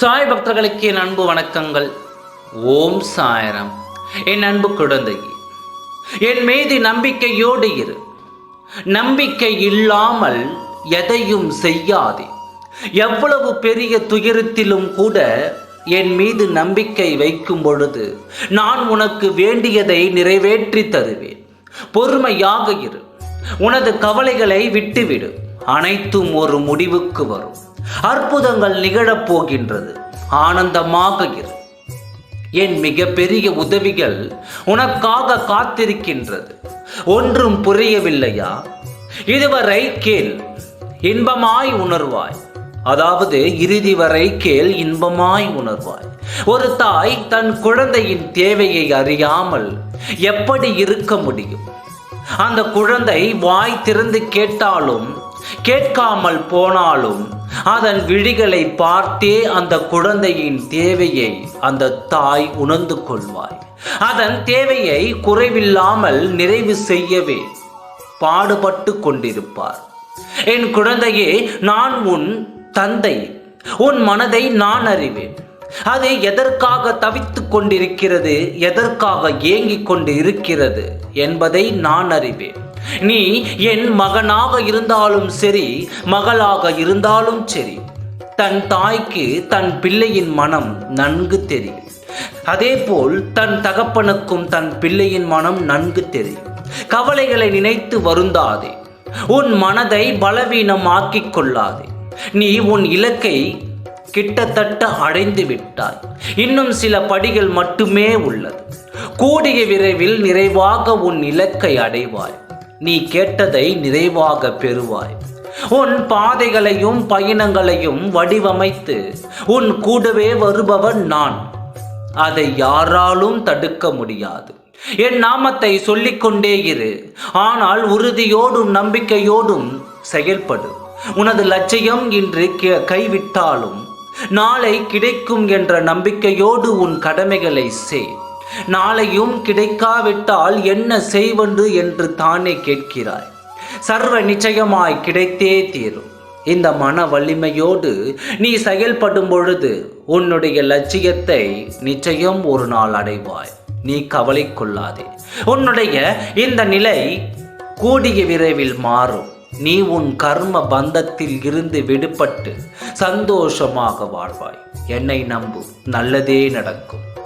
சாய் பக்தர்களுக்கு என் அன்பு வணக்கங்கள். ஓம் சாயரம். என் அன்பு குழந்தை என் மீது நம்பிக்கையோடு இரு. நம்பிக்கை இல்லாமல் எதையும் செய்யாதே. எவ்வளவு பெரிய துயரத்திலும் கூட என் மீது நம்பிக்கை வைக்கும் பொழுது நான் உனக்கு வேண்டியதை நிறைவேற்றி தருவேன். பொறுமையாக இரு. உனது கவலைகளை விட்டுவிடு. அனைத்தும் ஒரு முடிவுக்கு வரும். அற்புதங்கள் நிகழப் போகின்றது ஆனந்தமாக இரு என் மிகப்பெரிய உதவிகள் உனக்காக காத்திருக்கின்றது. ஒன்றும் புரியவில்லையா? இதுவரை கேள் இன்பமாய் உணர்வாய். அதாவது இறுதி வரை கேள் இன்பமாய் உணர்வாய். ஒரு தாய் தன் குழந்தையின் தேவையை அறியாமல் எப்படி இருக்க முடியும்? அந்த குழந்தை வாய் திறந்து கேட்டாலும் கேட்காமல் போனாலும் அதன் விழிகளை பார்த்தே அந்த குழந்தையின் தேவையை அந்த தாய் உணர்ந்து கொள்வாய். அதன் தேவையை குறைவில்லாமல் நிறைவு செய்யவே பாடுபட்டு கொண்டிருப்பார். என் குழந்தையே நான் உன் தந்தை. உன் மனதை நான் அறிவேன். அது எதற்காக தவித்துக் கொண்டிருக்கிறது எதற்காக ஏங்கிக் கொண்டு இருக்கிறது என்பதை நான் அறிவேன். நீ என் மகனாக இருந்தாலும் சரி மகளாக இருந்தாலும் சரி தன் தாய்க்கு தன் பிள்ளையின் மனம் நன்கு தெரியும். அதேபோல் தன் தகப்பனுக்கும் தன் பிள்ளையின் மனம் நன்கு தெரியும். கவலைகளை நினைத்து வருந்தாதே உன் மனதை பலவீனமாக்கிக் கொள்ளாதே. நீ உன் இலக்கை கிட்டத்தட்ட அடைந்து விட்டாய். இன்னும் சில படிகள் மட்டுமே உள்ளது. கூடிய விரைவில் நிறைவாக உன் இலக்கை அடைவாய். நீ கேட்டதை நிறைவாக பெறுவாய். உன் பாதைகளையும் பயணங்களையும் வடிவமைத்து உன் கூடவே வருபவன் நான். அதை யாராலும் தடுக்க முடியாது. என் நாமத்தை சொல்லிக்கொண்டே இரு. ஆனால் உறுதியோடும் நம்பிக்கையோடும் செயல்படு. உனது லட்சியம் இன்று கைவிட்டாலும் நாளை கிடைக்கும் என்ற நம்பிக்கையோடு உன் கடமைகளை செய். நாளையும் கிடைக்காவிட்டால் என்ன செய்வன்று என்று தானே கேட்கிறாய். சர்வ நிச்சயமாய் கிடைத்தே தீரும். இந்த மன வலிமையோடு நீ செயல்படும் பொழுது உன்னுடைய லட்சியத்தை நிச்சயம் ஒரு நாள் அடைவாய். நீ கவலை கொள்ளாதே. உன்னுடைய இந்த நிலை கூடிய விரைவில் மாறும். நீ உன் கர்ம பந்தத்தில் இருந்து விடுபட்டு சந்தோஷமாக வாழ்வாய். என்னை நம்பு. நல்லதே நடக்கும்.